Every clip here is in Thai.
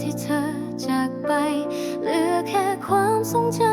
ที่เธอจากไป เหลือแค่ความทรงจำ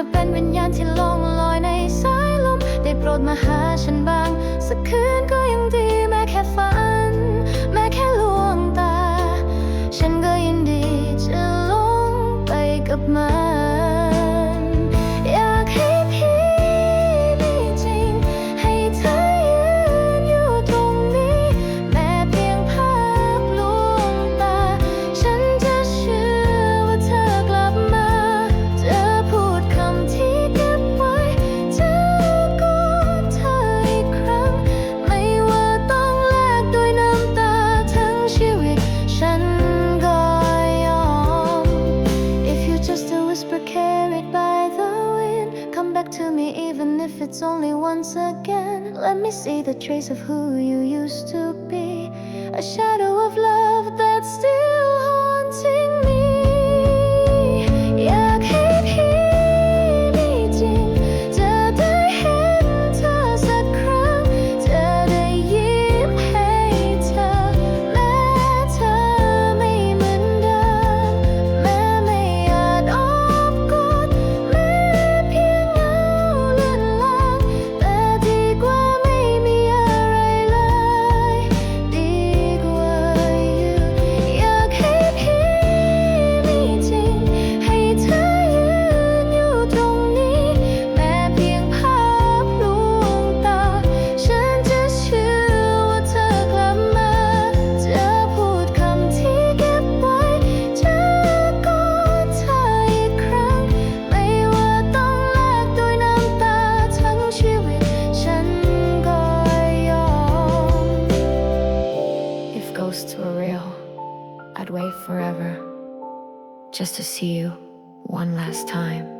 อเป็นวิญญาณที่ลงลอยในสายลม ได้โปรดมาหาฉันบ้าง สักคืนก็ยังดีแม้แค่ฝัน แม้แค่ลวงตา ฉันก็ยินดีจะลงไปกับมัน it's only once again, let me see the trace of who you used to be. A shadow of love that's still. just to see you one last time.